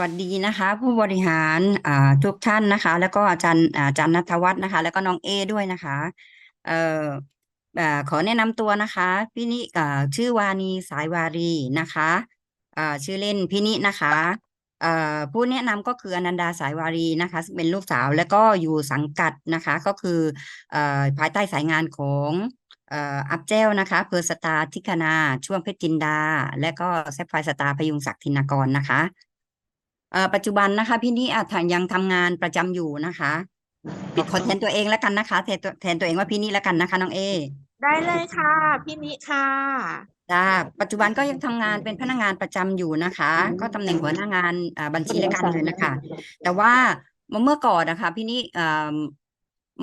วัสดีนะคะ ผู้บริหารทุกท่านนะคะ แล้วก็อาจารย์อาจารย์นัทวัฒน์นะคะ แล้วก็น้องเอด้วยนะคะเอ่อขอแนะนำตัวนะคะพี่นิชื่อวานีสายวารีนะคะชื่อเล่นพี่นินะคะผู้แนะนำก็คืออนันดาสายวารีนะคะซึ่งเป็นลูกสาวแล้วก็อยู่สังกัดนะคะก็คืออภายใต้สายงานของอัพเจลนะคะเพอร์สตาทิคนาช่วงเพชรจินดา และก็แซฟไฟร์สตาพยุงศักดิ์ธินกรนะคะ ปัจจุบันนะคะ พี่นี่อาจยังทำงานประจำอยู่นะคะปิดขอแทนตัวเองแล้วกันนะคะแทนตัวแทนตัวเองว่าพี่นี่แล้วกันนะคะน้องเอได้เลยค่ะ พี่นิค่ะ จ้าปัจจุบันก็ยังทำงานเป็นพนักงานประจำอยู่นะคะ ก็ตำแหน่งหัวหน้างานอ่าบัญชีและการเงินนะคะ แต่ว่าเมื่อก่อนนะคะพี่นี่เอ่อ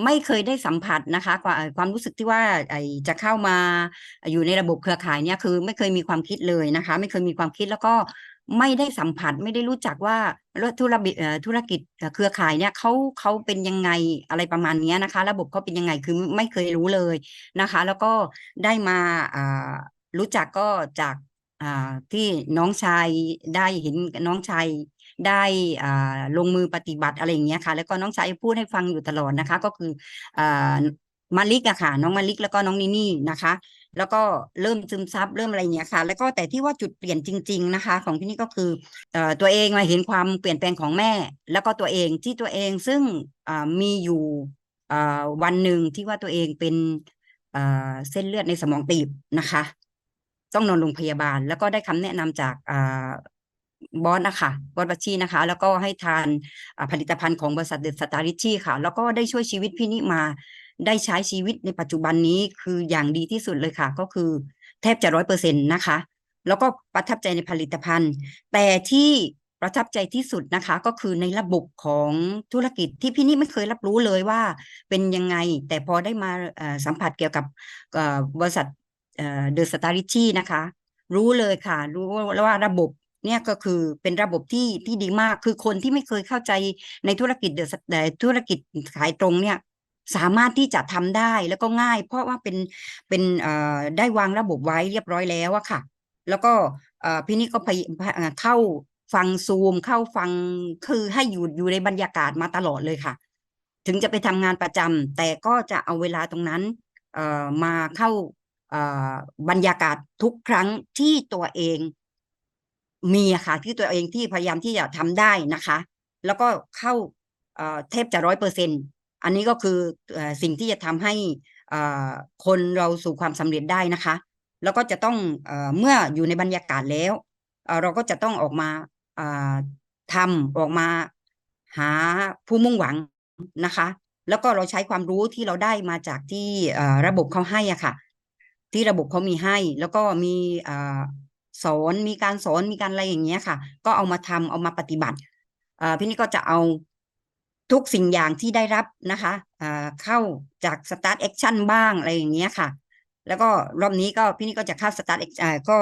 ไม่เคยได้สัมผัสนะคะความความรู้สึกที่ว่าไอจะเข้ามาอยู่ในระบบเครือข่ายเนี่ยคือไม่เคยมีความคิดเลยนะคะ ไม่เคยมีความคิดแล้วก็ไม่ได้สัมผัสไม่ได้รู้จักว่าธุรกิจธุรกิจเครือข่ายเนี่ยเขาเขาเป็นยังไงอะไรประมาณนี้นะคะ ระบบเขาเป็นยังไงคือไม่เคยรู้เลยนะคะ แล้วก็ได้มารู้จักก็จากที่น้องชายได้เห็นน้องชายได้ลงมือปฏิบัติอะไรอย่างเงี้ยค่ะ แล้วก็น้องชายพูดให้ฟังอยู่ตลอดนะคะ ก็คืออมาลิกอะค่ะ น้องมาลิกแล้วก็น้องนินี่นะคะ แล้วก็เริ่มซึมซับเริ่มอะไรอย่างเงี้ยค่ะ แล้วก็แต่ที่ว่าจุดเปลี่ยนจริง ๆนะคะ ของพี่นี่ก็คืออตัวเองมาเห็นความเปลี่ยนแปลงของแม่ แล้วก็ตัวเองที่ตัวเองซึ่งมีอยู่วันหนึ่งที่ว่าตัวเองเป็นเส้นเลือดในสมองตีบนะคะ ต้องนอนโรงพยาบาล แล้วก็ได้คำแนะนำจากบอสนะคะบอสบัชชีนะคะ แล้วก็ให้ทานผลิตภัณฑ์ของบริษัทเดอะสตาร์ริชี่ค่ะ แล้วก็ได้ช่วยชีวิตพี่นิมา ได้ใช้ชีวิตในปัจจุบันนี้คืออย่างดีที่สุดเลยค่ะ ก็คือแทบจะร้อยเปอร์เซ็นต์นะคะ แล้วก็ประทับใจในผลิตภัณฑ์ แต่ที่ประทับใจที่สุดนะคะ ก็คือในระบบของธุรกิจที่พี่นี่ไม่เคยรับรู้เลยว่าเป็นยังไง แต่พอได้มาสัมผัสเกี่ยวกับบริษัทเดอะสตาริชี่นะคะ รู้เลยค่ะ รู้ว่าว่าระบบเนี่ยก็คือเป็นระบบที่ที่ดีมาก คือคนที่ไม่เคยเข้าใจในธุรกิจเดอะธุรกิจขายตรงเนี่ย สามารถที่จะทำได้แล้วก็ง่าย เพราะว่าเป็นเป็นได้วางระบบไว้เรียบร้อยแล้วอะค่ะ แล้วก็พี่นี่ก็ไปเข้าฟังซูมเข้าฟังคือให้อยู่อยู่ในบรรยากาศมาตลอดเลยค่ะ ถึงจะไปทำงานประจำแต่ก็จะเอาเวลาตรงนั้นมาเข้าบรรยากาศทุกครั้งที่ตัวเองมีค่ะ ที่ตัวเองที่พยายามที่จะทำได้นะคะ แล้วก็เข้าเทบจะร้อยเปอร์เซ็น อันนี้ก็คือสิ่งที่จะทำให้คนเราสู่ความสำเร็จได้นะคะ แล้วก็จะต้องเมื่ออยู่ในบรรยากาศแล้วเราก็จะต้องออกมาเอ่อทำออกมาหาผู้มุ่งหวังนะคะ แล้วก็เราใช้ความรู้ที่เราได้มาจากที่ระบบเขาให้อะค่ะ ที่ระบบเขามีให้ แล้วก็มีสอนมีการสอนมีการอะไรอย่างเงี้ยค่ะ ก็เอามาทำเอามาปฏิบัติพี่นี่ก็จะเอา ทุกสิ่งอย่างที่ได้รับนะคะเข้าจาก Start Action บ้างอะไรอย่างเงี้ยค่ะ แล้วก็รอบนี้ก็พี่นี่ก็จะเข้า Start Action เอ่อก็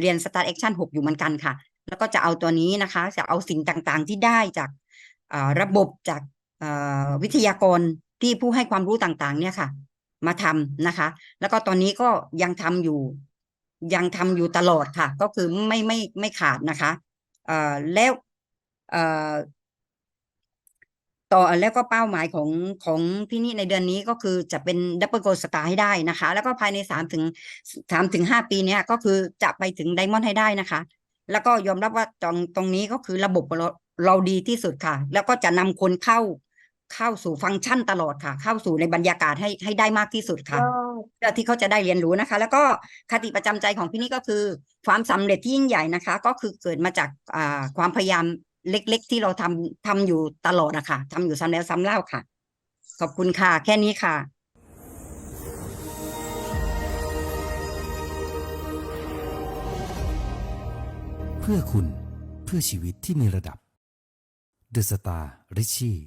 เรียน Start Action 6 อยู่เหมือนกันค่ะ แล้วก็จะเอาตัวนี้นะคะ จะเอาสิ่งต่างๆที่ได้จากระบบจากวิทยากรที่ผู้ให้ความรู้ต่างๆ เนี่ยค่ะ มาทำนะคะ แล้วก็ตอนนี้ก็ยังทำอยู่ ยังทำอยู่ตลอดค่ะ ก็คือไม่ไม่ไม่ขาดนะคะแล้ว ต่อแล้วก็เป้าหมายของของพี่นี่ในเดือนนี้ก็คือจะเป็นดับเบิลโกลสตาร์ให้ได้นะคะ แล้วก็ภายในสามถึงสามถึงห้าปีเนี้ยก็คือจะไปถึงไดมอนด์ให้ได้นะคะ แล้วก็ยอมรับว่าตรงตรงนี้ก็คือระบบเราเราดีที่สุดค่ะ แล้วก็จะนำคนเข้าเข้าสู่ฟังก์ชันตลอดค่ะ เข้าสู่ในบรรยากาศให้ให้ได้มากที่สุดค่ะเพื่อที่เขาจะได้เรียนรู้นะคะ แล้วก็คติประจำใจของพี่นี่ก็คือ ความสำเร็จที่ยิ่งใหญ่นะคะ ก็คือเกิดมาจากอ่าความพยายาม เล็ก ๆ ที่เราทำทำอยู่ตลอดอะค่ะทำอยู่ซ้ำแล้วซ้ำเล่าค่ะ ขอบคุณค่ะ แค่นี้ค่ะเพื่อคุณเพื่อชีวิตที่มีระดับ The Star Richie